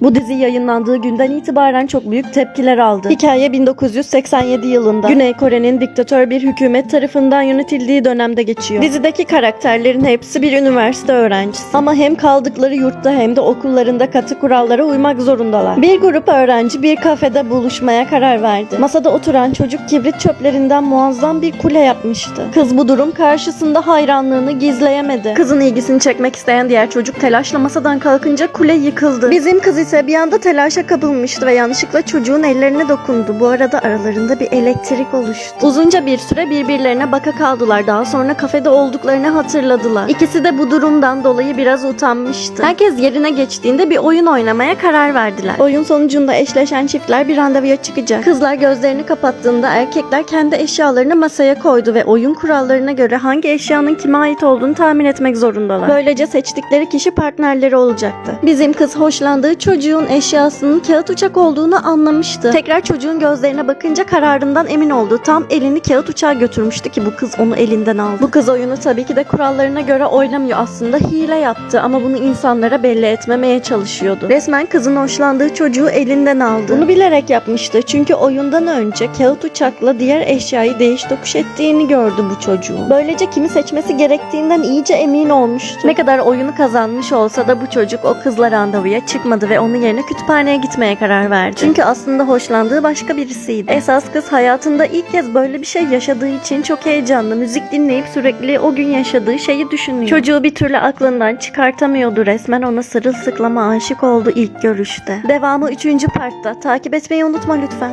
Bu dizi yayınlandığı günden itibaren çok büyük tepkiler aldı. Hikaye 1987 yılında Güney Kore'nin diktatör bir hükümet tarafından yönetildiği dönemde geçiyor. Dizideki karakterlerin hepsi bir üniversite öğrencisi. Ama hem kaldıkları yurtta hem de okullarında katı kurallara uymak zorundalar. Bir grup öğrenci bir kafede buluşmaya karar verdi. Masada oturan çocuk kibrit çöplerinden muazzam bir kule yapmıştı. Kız bu durum karşısında hayranlığını gizleyemedi. Kızın ilgisini çekmek isteyen diğer çocuk telaşla masadan kalkınca kule yıkıldı. Bizim kız ise bir anda telaşa kapılmıştı ve yanlışlıkla çocuğun ellerine dokundu. Bu arada aralarında bir elektrik oluştu. Uzunca bir süre birbirlerine baka kaldılar. Daha sonra kafede olduklarını hatırladılar. İkisi de bu durumdan dolayı biraz utanmıştı. Herkes yerine geçtiğinde bir oyun oynamaya karar verdiler. Oyun sonucunda eşleşen çiftler bir randevuya çıkacak. Kızlar gözlerini kapattığında erkekler kendi eşyalarını masaya koydu ve oyun kurallarına göre hangi eşyanın kime ait olduğunu tahmin etmek zorundalar. Böylece seçtikleri kişi partnerleri olacaktı. Bizim kız hoşlandığı çocuğun eşyasının kağıt uçak olduğunu anlamıştı. Tekrar çocuğun gözlerine bakınca kararından emin oldu. Tam elini kağıt uçağa götürmüştü ki bu kız onu elinden aldı. Bu kız oyunu tabii ki de kurallarına göre oynamıyor. Aslında hile yaptı ama bunu insanlara belli etmemeye çalışıyordu. Resmen kızın hoşlandığı çocuğu elinden aldı. Bunu bilerek yapmıştı. Çünkü oyundan önce kağıt uçakla diğer eşyayı değiş tokuş ettiğini gördü bu çocuğun. Böylece kimi seçmesi gerektiğinden iyice emin olmuştu. Ne kadar oyunu kazanmış olsa da bu çocuk o kızla randevuya çıkmadı ve onun yerine kütüphaneye gitmeye karar verdi. Çünkü aslında hoşlandığı başka birisiydi. Esas kız hayatında ilk kez böyle bir şey yaşadığı için çok heyecanlı. Müzik dinleyip sürekli o gün yaşadığı şeyi düşünüyor. Çocuğu bir türlü aklından çıkartamıyordu. Resmen ona sırılsıklama aşık oldu ilk görüşte. Devamı 3. partta. Takip etmeyi unutma lütfen.